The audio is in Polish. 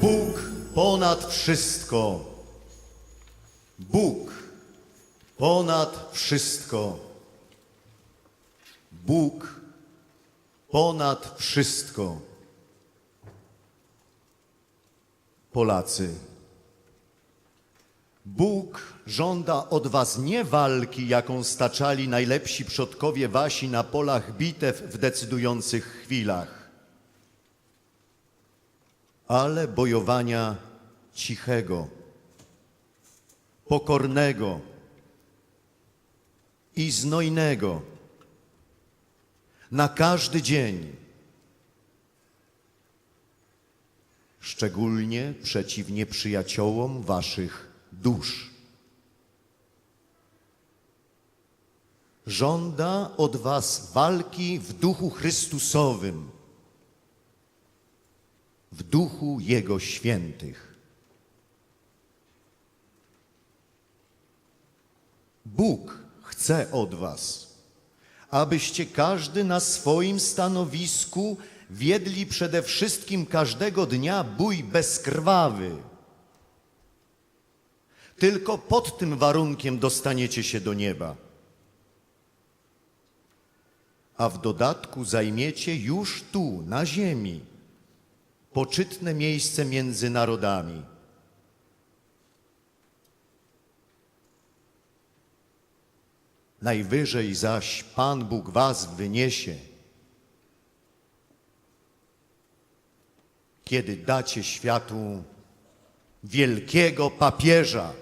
Bóg ponad wszystko. Bóg ponad wszystko. Bóg ponad wszystko. Polacy. Bóg żąda od was nie walki, jaką staczali najlepsi przodkowie wasi na polach bitew w decydujących chwilach, ale bojowania cichego, pokornego i znojnego na każdy dzień, szczególnie przeciw nieprzyjaciołom waszych dusz. Żąda od was walki w duchu Chrystusowym, duchu Jego świętych. Bóg chce od was, abyście każdy na swoim stanowisku wiedli przede wszystkim każdego dnia bój bezkrwawy. Tylko pod tym warunkiem dostaniecie się do nieba. A w dodatku zajmiecie już tu, na ziemi, poczytne miejsce między narodami. Najwyżej zaś Pan Bóg was wyniesie, kiedy dacie światu wielkiego papieża,